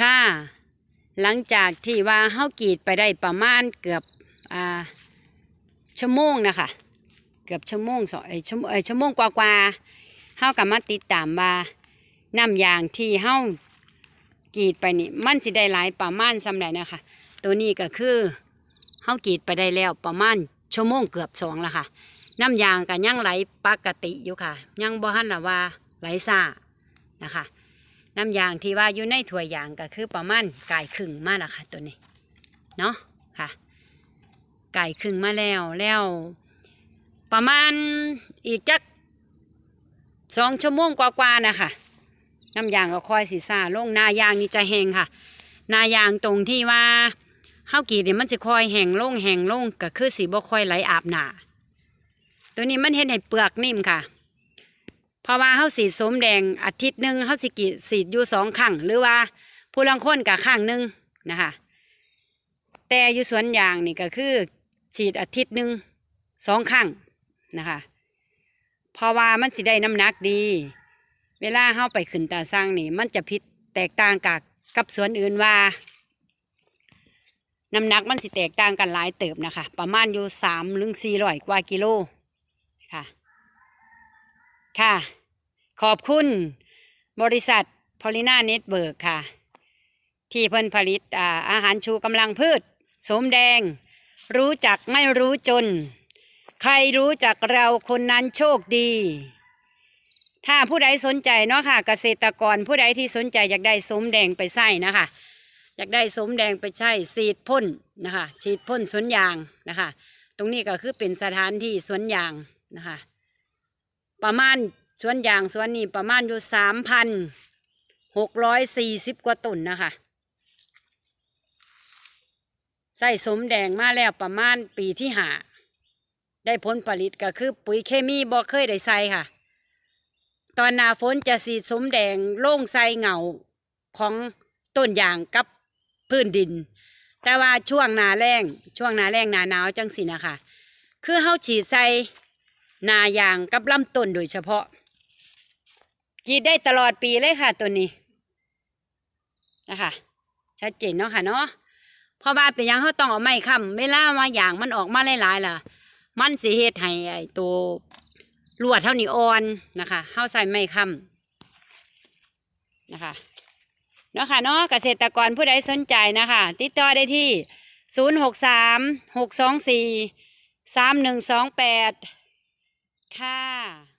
ค่ะ หลังจากที่ว่าเฮากรีดไปได้ประมาณเกือบอ่าชั่วโมงนะคะ เกือบชั่วโมงสองเอชั่วโมงเอชั่วโมงกว่าๆเฮากับมาติดตามว่าน้ำยางที่เฮากรีดไปนี่มันสิได้หลายประมาณสำใดนะคะ ตัวนี้ก็คือเฮากรีดไปได้แล้วประมาณชั่วโมงเกือบสองแล้วค่ะน้ำยางก็ยังไหลปกติอยู่ค่ะยังบ่ทันละว่าไหลซ่านะคะ น้ำยางที่ว่าอยู่ในถ้วยยางก็คือประมาณไก่ครึ่งมาแล้วค่ะตัวนี้เนาะค่ะไก่ครึ่งมาแล้วแล้ว ประมาณอีกจักสองชั่วโมงกว่าๆนะคะน้ำยางก็ค่อยสีซาลงนายางนี่จะแห้งค่ะ นายางตรงที่ว่าเฮากรีดเนี่ยมันจะค่อยแห้งลงแห้งลงก็คือสีบ่ค่อยไหลอาบหนาตัวนี้มันเห็นให้เปลือกนิ่มค่ะ เพราะว่าเฮาสีดสมแดงอาทิตย์หนึ่งเฮาสิกีสีดอยู่สองครั้งหรือว่าผู้ลังคนกับข้างหนึ่งนะคะ แต่อยู่สวนยางนี่ก็คือฉีดอาทิตย์หนึ่งสองครั้งนะคะเพราะว่ามันสิได้น้ำหนักดี เวลาเฮาไปขึ้นตาสร้างนี่มันจะพิษแตกต่างกับกับสวนอื่นว่าน้ำหนักมันสิแตกต่างกันหลายเติบนะคะ ประมาณอยู่สามถึงสี่ร้อยกว่ากิโลค่ะ ค่ะ ขอบคุณบริษัทพอลิน่าเน็ตเบิร์กค่ะ ที่เพิ่นผลิตอาอาหารชูกำลังพืชสมแดง รู้จักไม่รู้จน ใครรู้จักเราคนนั้นโชคดี ถ้าผู้ใดสนใจเนาะค่ะ เกษตรกรผู้ใดที่สนใจอยากได้สมแดงไปใส่นะคะอยากได้สมแดงไปใช้ฉีดพ่นนะคะฉีดพ่นสวนยางนะคะ ตรงนี้ก็คือเป็นสถานที่สวนยางนะคะ ประมาณ สวนยางสวนนี้ประมาณอยู่สามพันหกร้อยสี่สิบกว่าต้นนะคะใส่สมแดงมาแล้วประมาณปีที่หาได้ผลผลิตก็คือปุ๋ยเคมีบ่เคยได้ใส่ค่ะ ตอนนาฝนจะสีดสมแดงโล่งใส่เหงาของต้นยางกับพื้นดิน แต่ว่าช่วงนาแรงช่วงนาแรงนาหนาวจังสินะคะคือเฮาฉีดใส่นายางกับลำต้นโดยเฉพาะ กีดได้ตลอดปีเลยค่ะตัวนี้นะคะชัดเจนเนาะค่ะเนาะเพราะว่าเป็นยังเขาต้องเอาไม้ค้ำเวลามาอย่างมันออกมาหลายๆล่ะ มันสิเฮ็ดให้ตัวลวดเท่านี้อ่อนนะคะเขาใส่ไม้ค้ำนะคะเนาะค่ะเนาะเกษตรกรผู้ใดสนใจนะคะ ติดต่อได้ที่ศูนย์หกสามหกสองสี่สามหนึ่งสองแปดค่ะ